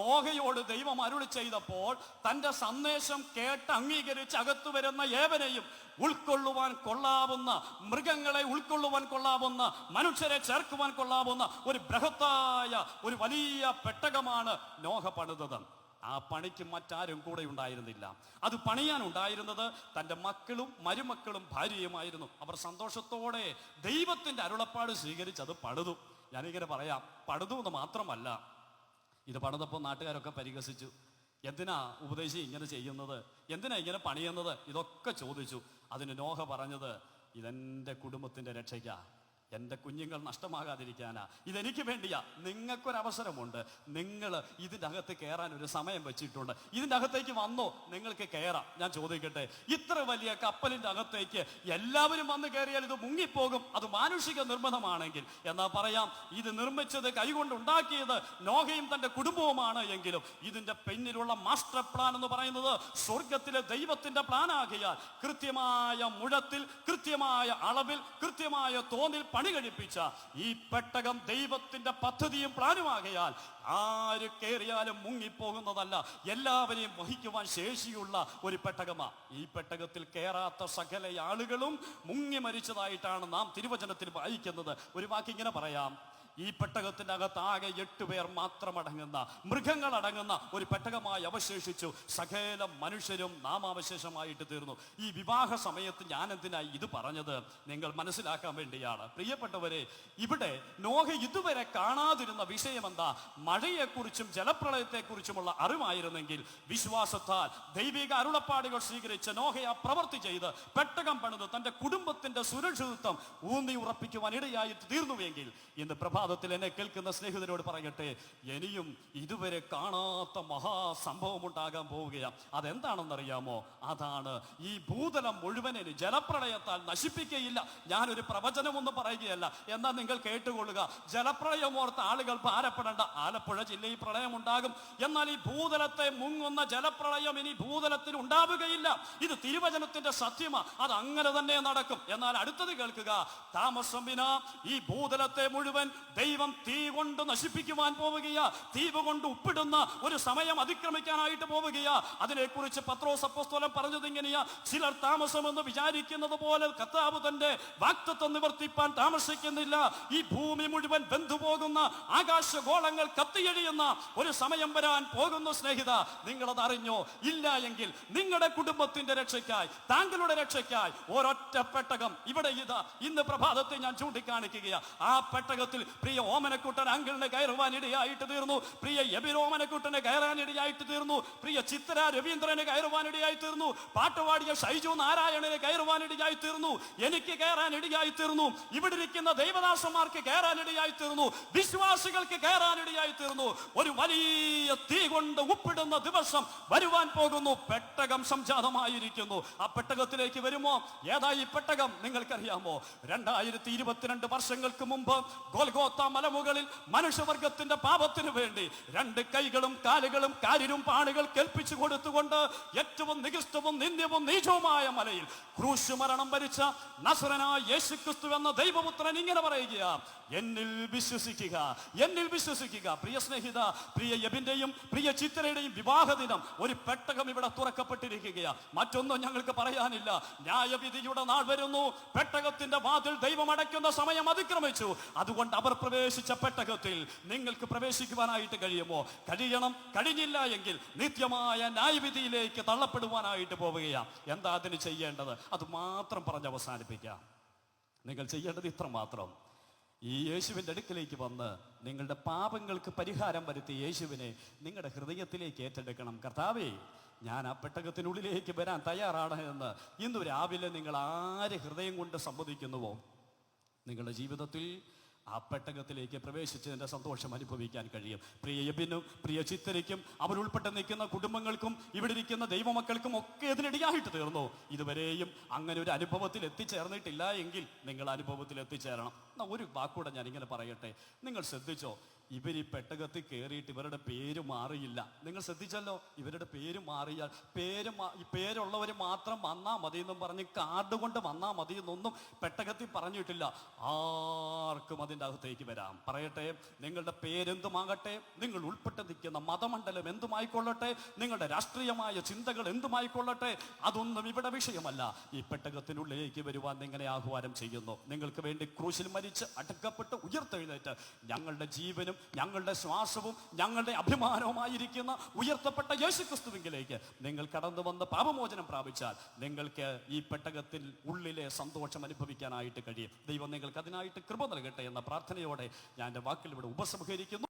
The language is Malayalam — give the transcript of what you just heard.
നോഹയോട് ദൈവം അരുളി ചെയ്തപ്പോൾ തന്റെ സന്ദേശം കേട്ട് അംഗീകരിച്ച് അകത്തു വരുന്ന ഏവനെയും ഉൾക്കൊള്ളുവാൻ കൊള്ളാവുന്ന മൃഗങ്ങളെ ഉൾക്കൊള്ളുവാൻ കൊള്ളാവുന്ന മനുഷ്യരെ ചേർക്കുവാൻ കൊള്ളാവുന്ന ഒരു ബൃഹത്തായ ഒരു വലിയ പെട്ടകമാണ് നോഹ പണിതത്. ആ പണിക്ക് മറ്റാരും കൂടെ ഉണ്ടായിരുന്നില്ല. അത് പണിയാൻ ഉണ്ടായിരുന്നത് തന്റെ മക്കളും മരുമക്കളും ഭാര്യയുമായിരുന്നു. അവർ സന്തോഷത്തോടെ ദൈവത്തിന്റെ അരുളപ്പാട് സ്വീകരിച്ച് അത് പണിതു. ഞാനിങ്ങനെ പറയാം പണിതു എന്ന് മാത്രമല്ല ഇത് പണിതപ്പോൾ നാട്ടുകാരൊക്കെ പരിഹസിച്ചു. എന്തിനാ ഉപദേശി ഇങ്ങനെ ചെയ്യുന്നത്? എന്തിനാ ഇങ്ങനെ പണിയുന്നത്? ഇതൊക്കെ ചോദിച്ചു. അതിന് നോഹ പറഞ്ഞത് ഇതെന്റെ കുടുംബത്തിന്റെ രക്ഷയ്ക്കാ. എന്റെ കുഞ്ഞുങ്ങൾ നഷ്ടമാകാതിരിക്കാനാ. ഇതെനിക്ക് വേണ്ടിയാ. നിങ്ങൾക്കൊരവസരമുണ്ട്. നിങ്ങൾ ഇതിന്റെ അകത്ത് കയറാൻ ഒരു സമയം വെച്ചിട്ടുണ്ട്. ഇതിന്റെ അകത്തേക്ക് വന്നോ നിങ്ങൾക്ക് കയറാം. ഞാൻ ചോദിക്കട്ടെ. ഇത്ര വലിയ കപ്പലിന്റെ അകത്തേക്ക് എല്ലാവരും വന്ന് കയറിയാൽ ഇത് മുങ്ങിപ്പോകും. അത് മാനുഷിക നിർബന്ധമാണെങ്കിൽ. എന്നാ പറയാം ഇത് നിർമ്മിച്ചത് കൈകൊണ്ട് ഉണ്ടാക്കിയത് നോഹയും തന്റെ കുടുംബവുമാണ് എങ്കിലും ഇതിന്റെ പിന്നിലുള്ള മാസ്റ്റർ പ്ലാൻ എന്ന് പറയുന്നത് സ്വർഗത്തിലെ ദൈവത്തിന്റെ പ്ലാൻ ആകിയാൽ കൃത്യമായ മുഴത്തിൽ കൃത്യമായ അളവിൽ കൃത്യമായ തോന്നിൽ പണി കഴിപ്പിച്ച ഈ പെട്ടകം ദൈവത്തിന്റെ പദ്ധതിയും പ്ലാനുമാകയാൽ ആര് കയറിയാലും മുങ്ങിപ്പോകുന്നതല്ല. എല്ലാവരെയും വഹിക്കുവാൻ ശേഷിയുള്ള ഒരു പെട്ടകമാ. ഈ പെട്ടകത്തിൽ കയറാത്ത സകല ആളുകളും മുങ്ങി മരിച്ചതായിട്ടാണ് നാം തിരുവചനത്തിൽ വായിക്കുന്നത്. ഒരു വാക്കിങ്ങനെ പറയാം. ഈ പെട്ടകത്തിന്റെ അകത്ത് ആകെ എട്ട് പേർ മാത്രം അടങ്ങുന്ന മൃഗങ്ങൾ അടങ്ങുന്ന ഒരു പെട്ടകമായി അവശേഷിച്ചു. സകല മനുഷ്യരും നാമാവശേഷമായിട്ട് തീർന്നു. ഈ വിവാഹ സമയത്ത് ഞാൻ എന്തിനായി ഇത് പറഞ്ഞത്? നിങ്ങൾ മനസ്സിലാക്കാൻ വേണ്ടിയാണ്. പ്രിയപ്പെട്ടവരെ ഇവിടെ നോഹ ഇതുവരെ കാണാതിരുന്ന വിഷയം എന്താ മഴയെക്കുറിച്ചും ജലപ്രളയത്തെക്കുറിച്ചുമുള്ള അറിവായിരുന്നെങ്കിൽ വിശ്വാസത്താൽ ദൈവിക അരുളപ്പാടുകൾ സ്വീകരിച്ച് നോഹ ആ പ്രവൃത്തി ചെയ്ത് പെട്ടകം പണിത് തന്റെ കുടുംബത്തിന്റെ സുരക്ഷിതത്വം ഊന്നി ഉറപ്പിക്കുവാൻ ഇടയായി തീർന്നുവെങ്കിൽ ഇന്ന് പ്രഭാതത്തിൽ എന്നെ കേൾക്കുന്ന സ്നേഹിതരോട് പറയട്ടെ ഇനിയും ഇതുവരെ കാണാത്ത മഹാസംഭവം ഉണ്ടാകാൻ പോവുകയാണ്. അതെന്താണെന്നറിയാമോ? അതാണ് ഈ ഭൂതലം മുഴുവനെ ജലപ്രളയത്താൽ നശിപ്പിക്കുകയില്ല. ഞാനൊരു പ്രവചനമൊന്നും പറയുകയല്ല. എന്നാൽ നിങ്ങൾ കേട്ടുകൊള്ളുക ജലപ്രളയം ഓർത്ത് ആളുകൾ ഭാരപ്പെടേണ്ട. ആലപ്പുഴ ജില്ലയിൽ പ്രളയം ഉണ്ടാകും. എന്നാൽ ഈ ഭൂതലത്തെ മുങ്ങുന്ന ജലപ്രളയം ഇനി ഭൂതലത്തിൽ ഉണ്ടാവുകയില്ല. ഇത് തിരുവചനത്തിന്റെ സത്യമാണ് അത് അങ്ങനെ തന്നെ നടക്കും. എന്നാൽ അടുത്തത് കേൾക്കുക താമസം വിന ഈ ഭൂതലത്തെ മുഴുവൻ ദൈവം തീ കൊണ്ട് നശിപ്പിക്കുവാൻ പോവുകയാ. തീവ് കൊണ്ട് ഉപ്പിടുന്ന ഒരു സമയം അതിക്രമിക്കാനായിട്ട് പോവുകയാ. അതിനെക്കുറിച്ച് പത്രോസ് അപ്പോസ്തോലം പറഞ്ഞത് ഇങ്ങനെയാ. ചിലർ താമസമെന്ന് വിചാരിക്കുന്നത് പോലെ കർത്താവ് തന്റെ വാക്തത്വം നിവർത്തിപ്പാൻ താമസിക്കുന്നില്ല. ഈ ഭൂമി മുഴുവൻ ബന്ധുപോകുന്ന ആകാശഗോളങ്ങൾ കത്തിയഴിയുന്ന ഒരു സമയം വരാൻ പോകുന്നു സ്നേഹിത. നിങ്ങളത് അറിഞ്ഞോ? ഇല്ല എങ്കിൽ നിങ്ങളുടെ കുടുംബത്തിന്റെ രക്ഷയ്ക്കായി താങ്കളുടെ രക്ഷയ്ക്കായി ഒരൊറ്റ പെട്ടകം ഇവിടെ ഇതാ. ഇന്ന് പ്രഭാതത്തെ ഞാൻ ചൂണ്ടിക്കാണിക്കുകയാ. ആ പെട്ടകത്തിൽ പ്രിയ ഓമനക്കുട്ടൻ അങ്കിളിന് കയറുവാനിടയായിട്ട് തീർന്നു. പ്രിയ എബിരോമനക്കുട്ടനെ കയറാനിടയായിട്ട് തീർന്നു. പ്രിയ ചിത്ര രവീന്ദ്രന് കയറുവാനിടയായി തീർന്നു. പാട്ടുപാടിയ ഷൈജു നാരായണന് കയറുവാനിടയായി തീർന്നു. എനിക്ക് കയറാനിടയായി തീർന്നു. ഇവിടെ ഇരിക്കുന്ന ദൈവദാസന്മാർക്ക് കയറാനിടയായി തീർന്നു. വിശ്വാസികൾക്ക് കയറാനിടയായി തീർന്നു. ഒരു വലിയ തീ കൊണ്ട് ഉപ്പിടുന്ന ദിവസം വരുവാൻ പോകുന്നു. പെട്ടകം സംജാതമായിരിക്കുന്നു. ആ പെട്ടകത്തിലേക്ക് വരുമോ? ഏതായി പെട്ടകം? നിങ്ങൾക്കറിയാമോ? രണ്ടായിരത്തി ഇരുപത്തിരണ്ട് വർഷങ്ങൾക്ക് മുമ്പ് ഗോൽഗോത്ത മലമുകളിൽ മനുഷ്യവർഗത്തിന്റെ പാപത്തിന് വേണ്ടി രണ്ട് കൈകളും കാലുകളും കാരിരും പാണികൾ കേൾപ്പിച്ചു കൊടുത്തുകൊണ്ട് ഏറ്റവും നികൃഷ്ടവും നിന്ദ്യവും നീചവുമായ മലയിൽ ക്രൂശ് മരണം ഭരിച്ച നസുരനായ യേശു ക്രിസ്തു എന്ന ദൈവപുത്രൻ ഇങ്ങനെ പറയുക എന്നിൽ വിശ്വസിക്കുക എന്നിൽ വിശ്വസിക്കുക. പ്രിയ സ്നേഹിത പ്രിയ യബിന്റെയും പ്രിയ ചിത്രയുടെയും വിവാഹ ദിനം ഒരു പെട്ടകം ഇവിടെ തുറക്കപ്പെട്ടിരിക്കുകയാണ് മറ്റൊന്നും ഞങ്ങൾക്ക് പറയാനില്ല. ന്യായവിധിയുടെ നാൾ വരുന്നു. പെട്ടകത്തിന്റെ വാതിൽ ദൈവം അടയ്ക്കുന്ന സമയം അതിക്രമിച്ചു. അതുകൊണ്ട് അവർ പ്രവേശിച്ച പെട്ടകത്തിൽ നിങ്ങൾക്ക് പ്രവേശിക്കുവാനായിട്ട് കഴിയുമോ? കഴിയണം. കഴിഞ്ഞില്ല എങ്കിൽ നിത്യമായ ന്യായവിധിയിലേക്ക് തള്ളപ്പെടുവാനായിട്ട് പോവുകയാണ് എന്താ അതിന് ചെയ്യേണ്ടത്? അത് മാത്രം പറഞ്ഞ് അവസാനിപ്പിക്കാം. നിങ്ങൾ ചെയ്യേണ്ടത് ഇത്ര മാത്രം. ഈ യേശുവിന്റെ അടുക്കിലേക്ക് വന്ന് നിങ്ങളുടെ പാപങ്ങൾക്ക് പരിഹാരം വരുത്തി യേശുവിനെ നിങ്ങളുടെ ഹൃദയത്തിലേക്ക് ഏറ്റെടുക്കണം. കർത്താവേ ഞാൻ ആ പെട്ടകത്തിനുള്ളിലേക്ക് വരാൻ തയ്യാറാണ് എന്ന് ഇന്ന് രാവിലെ നിങ്ങൾ ആര് ഹൃദയം കൊണ്ട് സമ്മതിക്കുന്നുവോ? നിങ്ങളുടെ ജീവിതത്തിൽ ആ പെട്ടകത്തിലേക്ക് പ്രവേശിച്ചതിന്റെ സന്തോഷം അനുഭവിക്കാൻ കഴിയും. പ്രിയ യബിനും പ്രിയ ചിത്തരയ്ക്കും അവരുൾപ്പെട്ട് നിൽക്കുന്ന കുടുംബങ്ങൾക്കും ഇവിടെ ഇരിക്കുന്ന ദൈവമക്കൾക്കും ഒക്കെ ഇതിനിടയായിട്ട് തീർന്നു. ഇതുവരെയും അങ്ങനെ ഒരു അനുഭവത്തിൽ എത്തിച്ചേർന്നിട്ടില്ല എങ്കിൽ നിങ്ങൾ അനുഭവത്തിൽ എത്തിച്ചേരണം. എന്നാൽ ഒരു വാക്കൂടെ ഞാൻ ഇങ്ങനെ പറയട്ടെ. നിങ്ങൾ ശ്രദ്ധിച്ചോ? ഇവർ ഈ പെട്ടകത്തിൽ കയറിയിട്ട് ഇവരുടെ പേര് മാറിയില്ല. നിങ്ങൾ ശ്രദ്ധിച്ചല്ലോ ഇവരുടെ പേര് മാറിയാൽ പേര് ഈ പേരുള്ളവർ മാത്രം വന്നാൽ മതി എന്നും പറഞ്ഞ് കാർഡ് കൊണ്ട് വന്നാൽ മതി എന്നൊന്നും പെട്ടകത്തിൽ പറഞ്ഞിട്ടില്ല. ആർക്കും അതിന്റെ അകത്തേക്ക് വരാം. പറയട്ടെ നിങ്ങളുടെ പേരെന്തുമാകട്ടെ നിങ്ങൾ ഉൾപ്പെട്ട് നിൽക്കുന്ന മതമണ്ഡലം എന്തുമായിക്കൊള്ളട്ടെ നിങ്ങളുടെ രാഷ്ട്രീയമായ ചിന്തകൾ എന്തുമായിക്കൊള്ളട്ടെ അതൊന്നും ഇവിടെ വിഷയമല്ല. ഈ പെട്ടകത്തിനുള്ളിലേക്ക് വരുവാൻ നിങ്ങളെ ആഹ്വാനം ചെയ്യുന്നു. നിങ്ങൾക്ക് വേണ്ടി ക്രൂശിൽ മരിച്ച് അടുക്കപ്പെട്ട് ഉയർത്തെഴുന്നേറ്റ് ഞങ്ങളുടെ ജീവനും ഞങ്ങളുടെ ശ്വാസവും ഞങ്ങളുടെ അഭിമാനവുമായിരിക്കുന്ന ഉയർത്തപ്പെട്ട യേശുക്രിസ്തുവിങ്കിലേക്ക് നിങ്ങൾ കടന്നു വന്ന് പാപമോചനം പ്രാപിച്ചാൽ നിങ്ങൾക്ക് ഈ പെട്ടകത്തിൽ ഉള്ളിലെ സന്തോഷം അനുഭവിക്കാനായിട്ട് കഴിയും. ദൈവം നിങ്ങൾക്ക് അതിനായിട്ട് കൃപ നൽകട്ടെ എന്ന പ്രാർത്ഥനയോടെ ഞാൻ എന്റെ വാക്കിൽ ഇവിടെ ഉപസംഹരിക്കുന്നു.